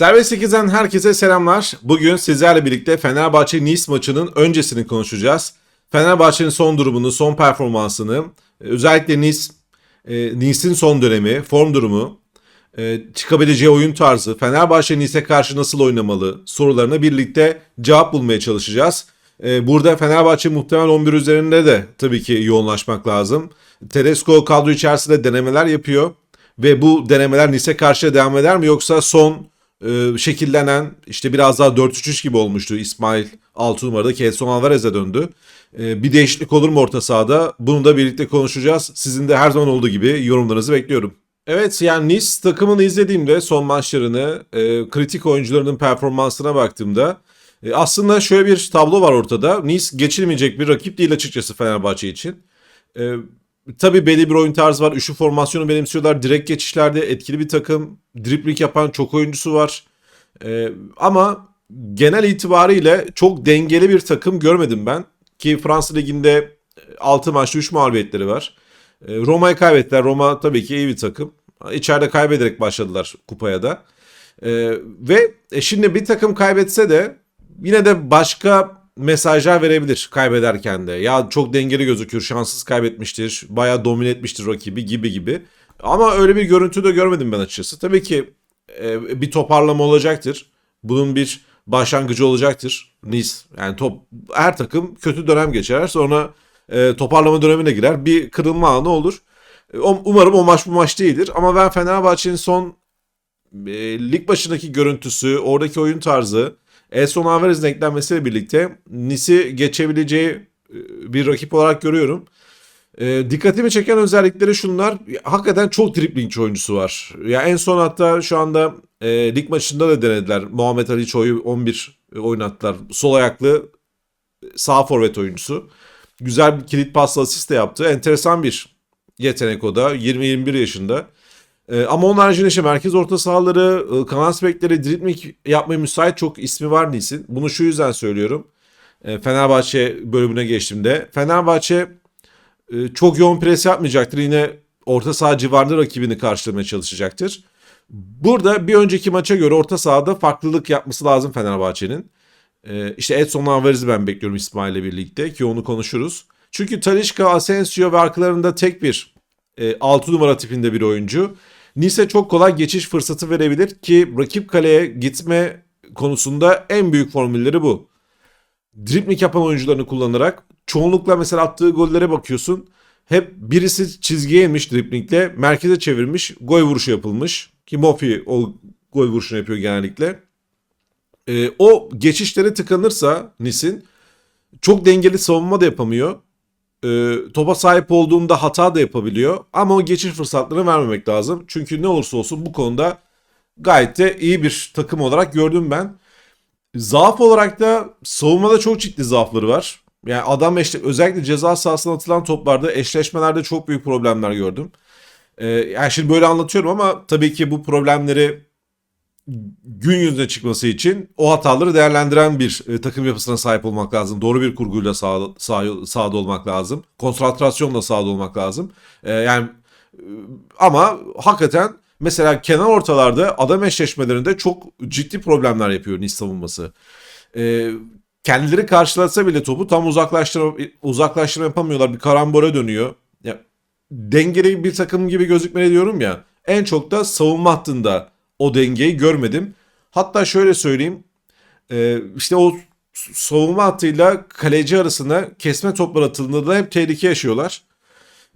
Serbest 8'den herkese selamlar. Bugün sizlerle birlikte Fenerbahçe Nice maçının öncesini konuşacağız. Fenerbahçe'nin son durumunu, son performansını, e, özellikle Nice, e, Nice'in son dönemi, form durumu, e, çıkabileceği oyun tarzı, Fenerbahçe Nice'e karşı nasıl oynamalı sorularına birlikte cevap bulmaya çalışacağız. Burada Fenerbahçe muhtemel 11 üzerinde de tabii ki yoğunlaşmak lazım. Tedesco kadro içerisinde denemeler yapıyor ve bu denemeler Nice'e karşı devam eder mi yoksa son e, şekillenen işte biraz daha 4-3-3 gibi olmuştu İsmail 6 numarada Kelson Alvarez'e döndü. E, bir değişiklik olur mu orta sahada? Bunu da birlikte konuşacağız. Sizin de her zaman olduğu gibi yorumlarınızı bekliyorum. Evet yani Nice takımını izlediğimde son maçlarını e, kritik oyuncularının performansına baktığımda aslında şöyle bir tablo var ortada. Nice geçilmeyecek bir rakip değil açıkçası Fenerbahçe için. Tabii belli bir oyun tarzı var. Üçlü formasyonu benimsiyorlar. Direkt geçişlerde etkili bir takım. Dripling yapan çok oyuncusu var. E, ama genel itibariyle çok dengeli bir takım görmedim ben. Ki Fransa Ligi'nde 6 maçta 3 mağlubiyetleri var. E, Roma'yı kaybettiler. Roma tabii ki iyi bir takım. İçeride kaybederek başladılar kupaya da. E, ve e, şimdi bir takım kaybetse de yine de başka mesajlar verebilir kaybederken de. Ya çok dengeli gözüküyor, şanssız kaybetmiştir, bayağı domine etmiştir rakibi gibi gibi. Ama öyle bir görüntü de görmedim ben açıkçası. Tabii ki e, bir toparlama olacaktır. Bunun bir başlangıcı olacaktır. Nice yani top her takım kötü dönem geçer. Sonra e, toparlama dönemine girer. Bir kırılma anı olur. E, um- umarım o maç bu maç değildir. Ama ben Fenerbahçe'nin son e, lig başındaki görüntüsü, oradaki oyun tarzı, Edson Alvarez'in eklenmesiyle birlikte Nice'i geçebileceği e, bir rakip olarak görüyorum. E, dikkatimi çeken özellikleri şunlar. Hakikaten çok driblingçi oyuncusu var. Ya en son hatta şu anda e, lig maçında da denediler. Muhammed Ali Çoğ'u 11 oynattılar. Sol ayaklı sağ forvet oyuncusu. Güzel bir kilit pasla asist de yaptı. Enteresan bir yetenek o da. 20-21 yaşında. Ee, ama onun haricinde işte merkez orta sahaları, e, kanat bekleri, dribling yapmaya müsait çok ismi var Nice'in. Bunu şu yüzden söylüyorum. E, Fenerbahçe bölümüne geçtiğimde. Fenerbahçe e, çok yoğun pres yapmayacaktır. Yine orta saha civarında rakibini karşılamaya çalışacaktır. Burada bir önceki maça göre orta sahada farklılık yapması lazım Fenerbahçe'nin. E, işte Edson Alvarez'i ben bekliyorum İsmail'le birlikte ki onu konuşuruz. Çünkü Talisca, Asensio ve arkalarında tek bir e, 6 numara tipinde bir oyuncu. Nice çok kolay geçiş fırsatı verebilir ki rakip kaleye gitme konusunda en büyük formülleri bu. Dribling yapan oyuncularını kullanarak çoğunlukla mesela attığı gollere bakıyorsun. Hep birisi çizgiye inmiş driblingle, merkeze çevirmiş, gol vuruşu yapılmış. Ki Mofi o gol vuruşunu yapıyor genellikle. E, o geçişleri tıkanırsa Nis'in çok dengeli savunma da yapamıyor e, topa sahip olduğunda hata da yapabiliyor. Ama o geçiş fırsatlarını vermemek lazım. Çünkü ne olursa olsun bu konuda gayet de iyi bir takım olarak gördüm ben. Zaaf olarak da savunmada çok ciddi zaafları var. Yani adam eşle, özellikle ceza sahasına atılan toplarda eşleşmelerde çok büyük problemler gördüm. Ee, yani şimdi böyle anlatıyorum ama tabii ki bu problemleri gün yüzüne çıkması için o hataları değerlendiren bir e, takım yapısına sahip olmak lazım. Doğru bir kurguyla sağ, sağ, sahada olmak lazım. Konsantrasyonla sahada olmak lazım. E, yani e, ama hakikaten mesela kenar ortalarda adam eşleşmelerinde çok ciddi problemler yapıyor Nice savunması. E, kendileri karşılasa bile topu tam uzaklaştırma, uzaklaştırma yapamıyorlar. Bir karambole dönüyor. Ya, dengeli bir takım gibi gözükmeli diyorum ya. En çok da savunma hattında o dengeyi görmedim. Hatta şöyle söyleyeyim. E, işte o savunma hattıyla kaleci arasına kesme toplar atıldığında da hep tehlike yaşıyorlar.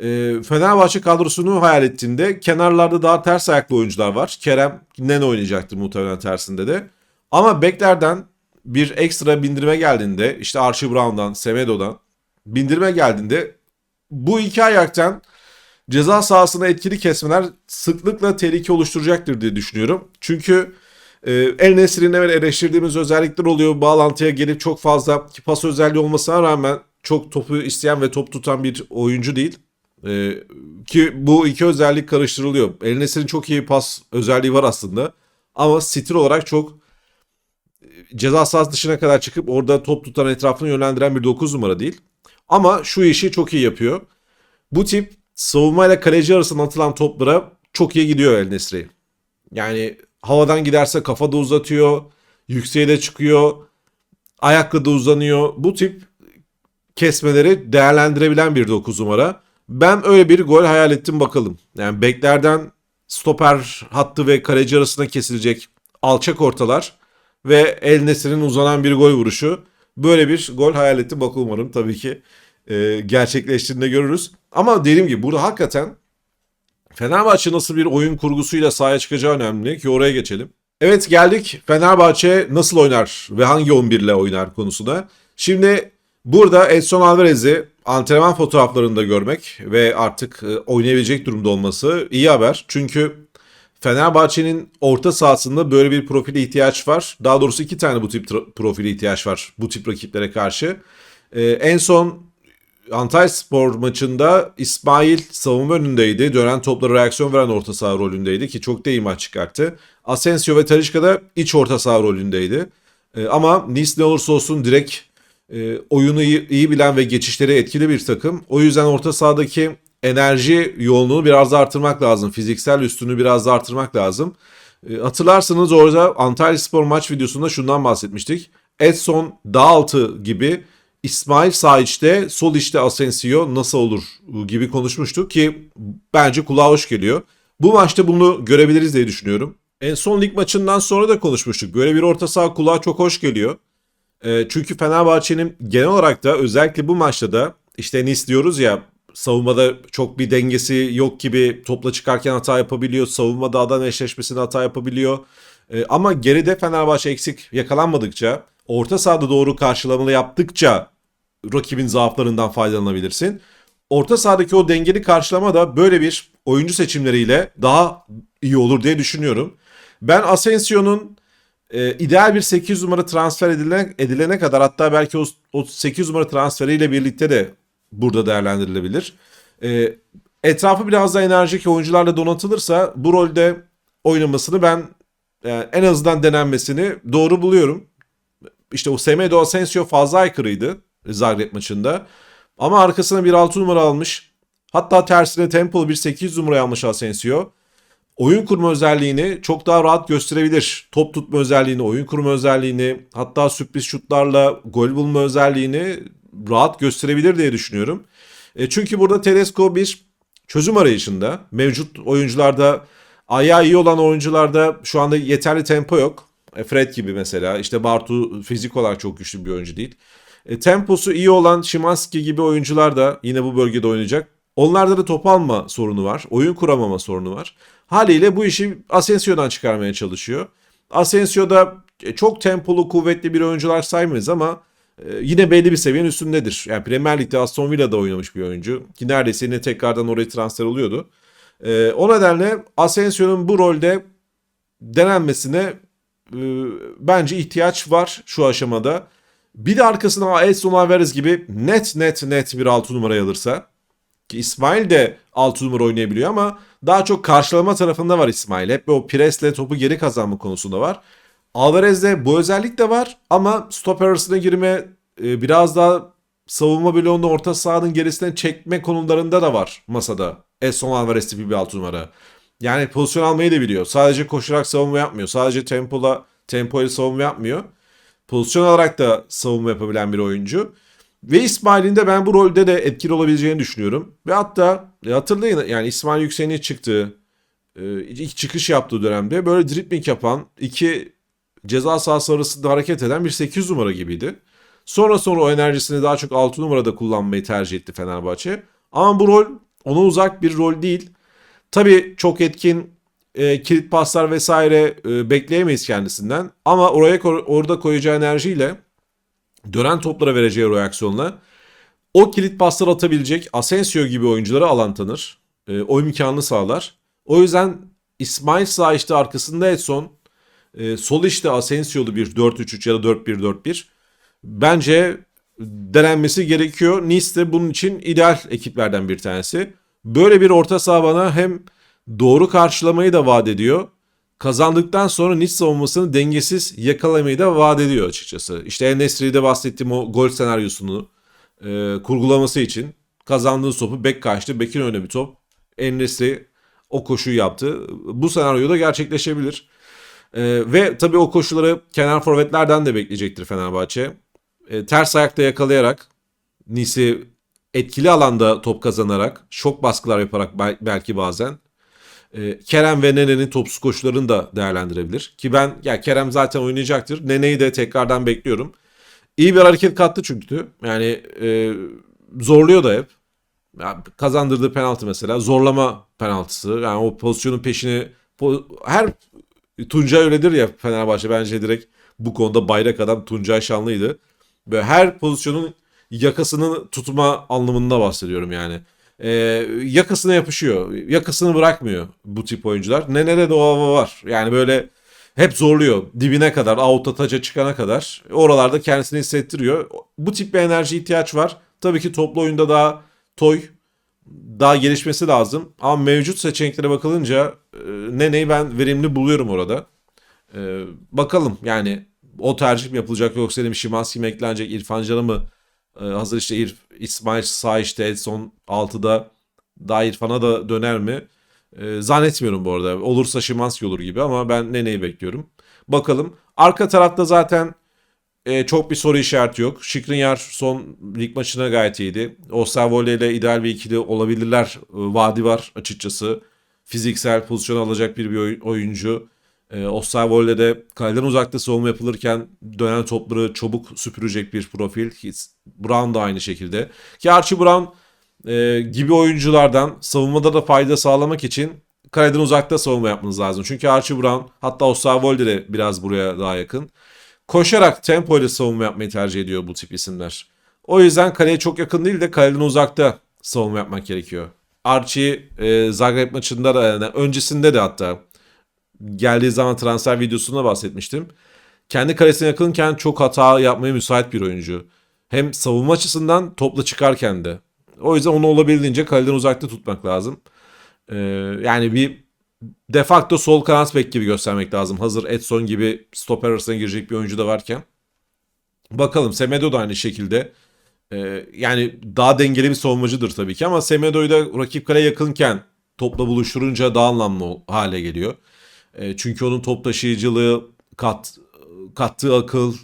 E, Fenerbahçe kadrosunu hayal ettiğimde kenarlarda daha ters ayaklı oyuncular var. Kerem Nen oynayacaktır muhtemelen tersinde de. Ama beklerden bir ekstra bindirme geldiğinde işte Archie Brown'dan, Semedo'dan bindirme geldiğinde bu iki ayaktan ceza sahasına etkili kesmeler sıklıkla tehlike oluşturacaktır diye düşünüyorum. Çünkü e, El Nesri'nin evet eleştirdiğimiz özellikler oluyor. Bağlantıya gelip çok fazla pas özelliği olmasına rağmen çok topu isteyen ve top tutan bir oyuncu değil. E, ki bu iki özellik karıştırılıyor. El Nesri'nin çok iyi pas özelliği var aslında. Ama stil olarak çok e, ceza sahası dışına kadar çıkıp orada top tutan etrafını yönlendiren bir 9 numara değil. Ama şu işi çok iyi yapıyor. Bu tip savunmayla kaleci arasında atılan toplara çok iyi gidiyor El Nesri. Yani havadan giderse kafa da uzatıyor, yükseğe de çıkıyor, ayakla da uzanıyor. Bu tip kesmeleri değerlendirebilen bir 9 numara. Ben öyle bir gol hayal ettim bakalım. Yani beklerden stoper hattı ve kaleci arasında kesilecek alçak ortalar ve El Nesri'nin uzanan bir gol vuruşu. Böyle bir gol hayal ettim. Bakalım umarım tabii ki e, gerçekleştiğinde görürüz. Ama dediğim gibi burada hakikaten Fenerbahçe nasıl bir oyun kurgusuyla sahaya çıkacağı önemli ki oraya geçelim. Evet geldik Fenerbahçe nasıl oynar ve hangi 11 ile oynar konusuna. Şimdi burada Edson Alvarez'i antrenman fotoğraflarında görmek ve artık e, oynayabilecek durumda olması iyi haber. Çünkü Fenerbahçe'nin orta sahasında böyle bir profile ihtiyaç var. Daha doğrusu iki tane bu tip profile ihtiyaç var bu tip rakiplere karşı. Ee, en son Antalya Spor maçında İsmail savunma önündeydi. Dönen toplara reaksiyon veren orta saha rolündeydi ki çok da iyi maç çıkarttı. Asensio ve Talisca da iç orta saha rolündeydi. Ee, ama Nice ne olursa olsun direkt e, oyunu iyi, iyi bilen ve geçişleri etkili bir takım. O yüzden orta sahadaki enerji yoğunluğunu biraz da artırmak lazım. Fiziksel üstünü biraz da artırmak lazım. E, hatırlarsanız orada Antalya Spor maç videosunda şundan bahsetmiştik. Edson dağ altı gibi İsmail sağ içte, sol içte Asensio nasıl olur gibi konuşmuştuk ki bence kulağa hoş geliyor. Bu maçta bunu görebiliriz diye düşünüyorum. En son lig maçından sonra da konuşmuştuk. Böyle bir orta saha kulağa çok hoş geliyor. E, çünkü Fenerbahçe'nin genel olarak da özellikle bu maçta da işte Nice diyoruz ya savunmada çok bir dengesi yok gibi topla çıkarken hata yapabiliyor. Savunmada adan eşleşmesinde hata yapabiliyor. E, ama geride Fenerbahçe eksik yakalanmadıkça orta sahada doğru karşılamalı yaptıkça rakibin zaaflarından faydalanabilirsin. Orta sahadaki o dengeli karşılama da böyle bir oyuncu seçimleriyle daha iyi olur diye düşünüyorum. Ben Asensio'nun e, ideal bir 8 numara transfer edilene, edilene kadar hatta belki o, o 8 numara transferiyle birlikte de burada değerlendirilebilir. E, etrafı biraz daha enerjik oyuncularla donatılırsa bu rolde oynamasını ben yani en azından denenmesini doğru buluyorum. İşte o Semedo Asensio fazla aykırıydı Zagreb maçında. Ama arkasına bir 6 numara almış. Hatta tersine tempolu bir 8 numara almış Asensio. Oyun kurma özelliğini çok daha rahat gösterebilir. Top tutma özelliğini, oyun kurma özelliğini, hatta sürpriz şutlarla gol bulma özelliğini rahat gösterebilir diye düşünüyorum. E çünkü burada Tedesco bir çözüm arayışında. Mevcut oyuncularda ayağı iyi olan oyuncularda şu anda yeterli tempo yok. E Fred gibi mesela. İşte Bartu fizik olarak çok güçlü bir oyuncu değil. E, temposu iyi olan Şimanski gibi oyuncular da yine bu bölgede oynayacak. Onlarda da top alma sorunu var. Oyun kuramama sorunu var. Haliyle bu işi Asensio'dan çıkarmaya çalışıyor. Asensio da e, çok tempolu, kuvvetli bir oyuncular saymayız ama e, yine belli bir seviyenin üstündedir. Yani Premier Lig'de Aston Villa'da oynamış bir oyuncu. Ki neredeyse yine tekrardan oraya transfer oluyordu. O nedenle Asensio'nun bu rolde denenmesine bence ihtiyaç var şu aşamada. Bir de arkasına Edson Alvarez gibi net net net bir 6 numara alırsa ki İsmail de 6 numara oynayabiliyor ama daha çok karşılama tarafında var İsmail. Hep o presle topu geri kazanma konusunda var. Alvarez'de bu özellik de var ama stoper arasına girme e, biraz daha savunma bloğunda orta sahanın gerisine çekme konularında da var masada. Edson Alvarez tipi bir 6 numara. Yani pozisyon almayı da biliyor. Sadece koşarak savunma yapmıyor. Sadece tempola tempoyla savunma yapmıyor. Pozisyon alarak da savunma yapabilen bir oyuncu. Ve İsmail'in de ben bu rolde de etkili olabileceğini düşünüyorum. Ve hatta e, hatırlayın yani İsmail Yüksel'in çıktığı, e, ilk çıkış yaptığı dönemde böyle dribbling yapan, iki ceza sahası arasında hareket eden bir 8 numara gibiydi. Sonra sonra o enerjisini daha çok 6 numarada kullanmayı tercih etti Fenerbahçe. Ama bu rol ona uzak bir rol değil. Tabii çok etkin e, kilit paslar vesaire e, bekleyemeyiz kendisinden. Ama oraya orada koyacağı enerjiyle dönen toplara vereceği reaksiyonla o kilit paslar atabilecek Asensio gibi oyuncuları alan tanır. E, o imkanını sağlar. O yüzden İsmail sağ işte arkasında Edson, e, sol işte Asensio'lu bir 4-3-3 ya da 4-1-4-1. Bence denenmesi gerekiyor. Nice de bunun için ideal ekiplerden bir tanesi. Böyle bir orta saha bana hem doğru karşılamayı da vaat ediyor. Kazandıktan sonra Nice savunmasını dengesiz yakalamayı da vaat ediyor açıkçası. İşte El Nesri'de bahsettiğim o gol senaryosunu e, kurgulaması için kazandığı topu bek kaçtı. Bek'in önüne bir top. El Nesri o koşuyu yaptı. Bu senaryo da gerçekleşebilir. E, ve tabii o koşuları kenar forvetlerden de bekleyecektir Fenerbahçe. E, ters ayakta yakalayarak Nice'i etkili alanda top kazanarak, şok baskılar yaparak bel- belki bazen e, Kerem ve Nene'nin topsuz koşularını da değerlendirebilir. Ki ben ya Kerem zaten oynayacaktır. Nene'yi de tekrardan bekliyorum. İyi bir hareket kattı çünkü. Yani e, zorluyor da hep. Ya, kazandırdığı penaltı mesela zorlama penaltısı. Yani o pozisyonun peşini her Tuncay öyledir ya Fenerbahçe bence direkt bu konuda bayrak adam Tuncay Şanlı'ydı. Böyle her pozisyonun yakasını tutma anlamında bahsediyorum yani. Ee, yakasına yapışıyor. Yakasını bırakmıyor bu tip oyuncular. Nene'de de o hava var. Yani böyle hep zorluyor. Dibine kadar, out'a taca çıkana kadar. Oralarda kendisini hissettiriyor. Bu tip bir enerji ihtiyaç var. Tabii ki toplu oyunda daha toy, daha gelişmesi lazım. Ama mevcut seçeneklere bakılınca e, Nene'yi ben verimli buluyorum orada. E, bakalım yani o tercih mi yapılacak yoksa dedim Şimanski mi eklenecek, İrfan Can'a mı e, hazır işte İrf, İsmail sağ işte Edson 6'da daha İrfan'a da döner mi? E, zannetmiyorum bu arada. Olursa Şimanski olur gibi ama ben Nene'yi bekliyorum. Bakalım. Arka tarafta zaten e, çok bir soru işareti yok. Şikrinyar son lig maçına gayet iyiydi. Osterwolde ile ideal bir ikili olabilirler. E, vaadi var açıkçası. Fiziksel pozisyon alacak bir, bir oy- oyuncu. E, Osterwolde de kaleden uzakta savunma yapılırken dönen topları çabuk süpürecek bir profil. Brown da aynı şekilde. Ki Archie Brown e, gibi oyunculardan savunmada da fayda sağlamak için kaleden uzakta savunma yapmanız lazım. Çünkü Archie Brown hatta Osterwolde de biraz buraya daha yakın koşarak tempo ile savunma yapmayı tercih ediyor bu tip isimler. O yüzden kaleye çok yakın değil de kaleden uzakta savunma yapmak gerekiyor. Archie e, Zagreb maçında da yani öncesinde de hatta geldiği zaman transfer videosunda bahsetmiştim. Kendi kalesine yakınken çok hata yapmaya müsait bir oyuncu. Hem savunma açısından topla çıkarken de. O yüzden onu olabildiğince kaleden uzakta tutmak lazım. Ee, yani bir de facto sol kanat bek gibi göstermek lazım. Hazır Edson gibi stoper arasına girecek bir oyuncu da varken. Bakalım Semedo da aynı şekilde. Ee, yani daha dengeli bir savunmacıdır tabii ki ama Semedo'yu da rakip kaleye yakınken topla buluşturunca daha anlamlı hale geliyor. Ee, çünkü onun top taşıyıcılığı, kat, kattığı akıl,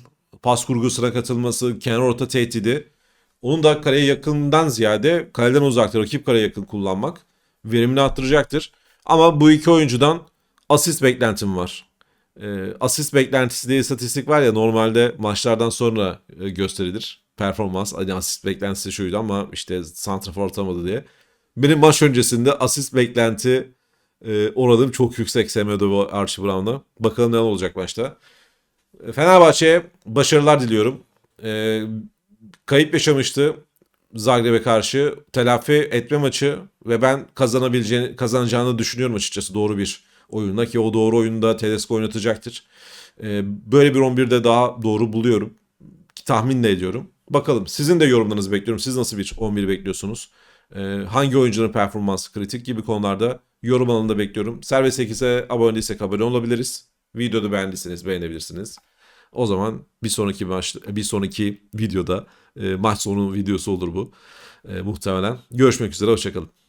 pas kurgusuna katılması, kenar orta tehdidi. Onun da kaleye yakından ziyade kaleden uzakta rakip kaleye yakın kullanmak verimini arttıracaktır. Ama bu iki oyuncudan asist beklentim var. Ee, asist beklentisi diye istatistik var ya normalde maçlardan sonra e, gösterilir. Performans hani asist beklentisi şuydu ama işte santrafor atamadı diye. Benim maç öncesinde asist beklenti e, oranım çok yüksek Semedo Archie Brown'la. Bakalım ne olacak maçta. E, Fenerbahçe'ye başarılar diliyorum. E, kayıp yaşamıştı Zagreb'e karşı. Telafi etme maçı ve ben kazanabileceğini kazanacağını düşünüyorum açıkçası doğru bir oyunla ki o doğru oyunda Tedesco oynatacaktır. E, böyle bir 11'de daha doğru buluyorum. Tahmin de ediyorum. Bakalım sizin de yorumlarınızı bekliyorum. Siz nasıl bir 11 bekliyorsunuz? E, hangi oyuncuların performansı kritik gibi konularda yorum alanında bekliyorum. Serbest 8'e abone değilsek abone olabiliriz. Videoda beğendiyseniz beğenebilirsiniz. O zaman bir sonraki maç bir sonraki videoda e, maç sonu videosu olur bu. E, muhtemelen. Görüşmek üzere hoşçakalın.